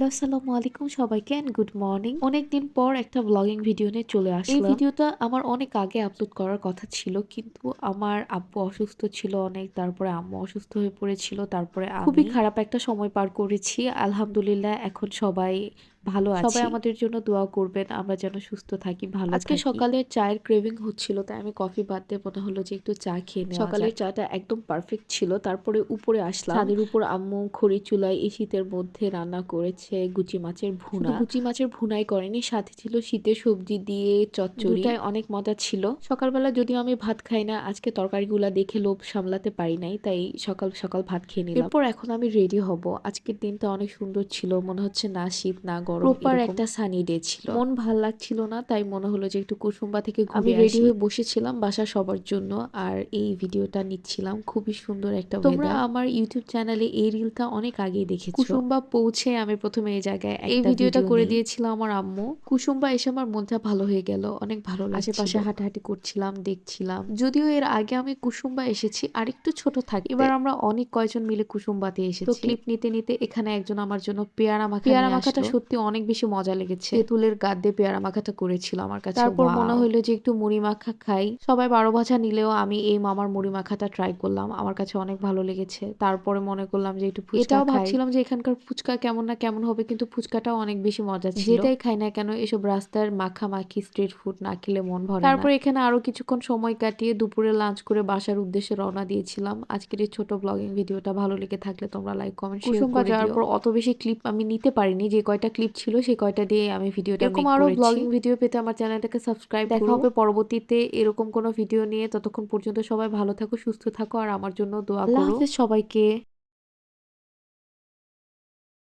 Hello আসসালামু আলাইকুম সবাইকে এন্ড গুড মর্নিং অনেকদিন পর একটা ব্লগিং ভিডিও নিয়ে চলে আসলাম। এই ভিডিওটা আমার অনেক আগে আপলোড করার কথা ছিল কিন্তু আমার আব্বু অসুস্থ ছিল অনেক তারপরে আম্মু অসুস্থ হয়ে পড়েছিল তারপরে আমি খুবই খারাপ একটা সময় পার করেছি। আলহামদুলিল্লাহ এখন সবাই ভালো আছি। সবাই আমাদের জন্য দোয়া করবেন আমরা যেন সুস্থ থাকি ভালো আজকে সকালে চায়ের ক্রেভিং হচ্ছিল তাই আমি কফি বাদ দিয়ে মনে হলো যে একটু চা খেয়ে নেওয়া সকালের চাটা একদম পারফেক্ট ছিল তারপরে উপরে আসলাম। ছাদের উপর আম্মু খড়ি চুলায় এই শীতের মধ্যে রান্না করেছে গুচি মাছের ভুনা। গুচি মাছের ভুনাই করেনি সাথে ছিল শীতের সবজি দিয়ে চচ্চড়ি। দুটাই অনেক মজা ছিল। সকালবেলা যদিও আমি ভাত খাই না আজকে তরকারিগুলা দেখে লোভ সামলাতে পারি নাই তাই সকাল সকাল ভাত খেয়ে নিলাম। এরপর এখন আমি রেডি হব। আজকের দিনটা অনেক সুন্দর ছিল মনে হচ্ছে না শীত না গরম প্রপার একটা সানি ডে ছিল। মন ভালো লাগছিল না তাই মনে হলো যে একটু কুসুম্বা থেকে আমি রেডি হয়ে বসেছিলাম বাসা সবার জন্য আর এই ভিডিওটা নিচ্ছিলাম। খুবই সুন্দর একটা তোমরা আমার ইউটিউব চ্যানেলে এই রিলটা অনেক আগেই দেখেছ। কুসুম্বা পৌঁছে আমি প্রথমে এই জায়গায় এই ভিডিওটা করে দিয়েছিল আমার আম্মু। কুসুম্বা এসে আমার মনটা ভালো হয়ে গেল অনেক ভালো আশেপাশে হাঁটাহাঁটি করছিলাম দেখছিলাম। যদিও এর আগে আমি কুসুম্বা এসেছি আর একটু ছোট থাকি এবার আমরা অনেক কয়জন মিলে কুসুম্বাতে এসেছি। তো ক্লিপ নিতে নিতে এখানে একজন আমার জন্য পেয়ারা মাখা পেয়ারা মাখাটা সত্যি অনেক বেশি মজা লেগেছে। তেঁতুলের গাদ দিয়ে পেয়ারা মাখাটা করেছিল আমার কাছে। তারপর মনে হলো যে একটু মুড়ি মাখা খাই। সবাই বারো ভাজা নিলেও আমি এই মামার মুড়ি মাখাটা ট্রাই করলাম। আমার কাছে অনেক ভালো লেগেছে। তারপরে মনে করলাম যে একটু ফুচকা এটাও ভাবছিলাম যে এখানকার ফুচকা কেমন না কেমন হবে কিন্তু ফুচকাটাও অনেক বেশি মজা ছিল। যেটাই খাই না কেন এসব রাস্তার মাখামাখি স্ট্রিট ফুড না খেলে মন ভরে তারপর এখানে আরও কিছুক্ষণ সময় কাটিয়ে দুপুরে লাঞ্চ করে বাসার উদ্দেশ্যে রওনা দিয়েছিলাম। আজকের এই ছোট ব্লগিং ভিডিওটা ভালো লেগে থাকলে তোমরা লাইক কমেন্ট শেয়ার করে যাওয়ার পর অত বেশি ক্লিপ আমি নিতে পারিনি। যে কয়টা ক্লিপ ছিল সেই কয়টা দিয়ে আমি ভিডিওটা এরকম আরও ব্লগিং ভিডিও পেতে আমার চ্যানেলটাকে সাবস্ক্রাইব দেখা হবে পরবর্তীতে এরকম কোনো ভিডিও নিয়ে। ততক্ষণ পর্যন্ত সবাই ভালো থাকো সুস্থ থাকো আর আমার জন্য দোয়া করো। সবাইকে।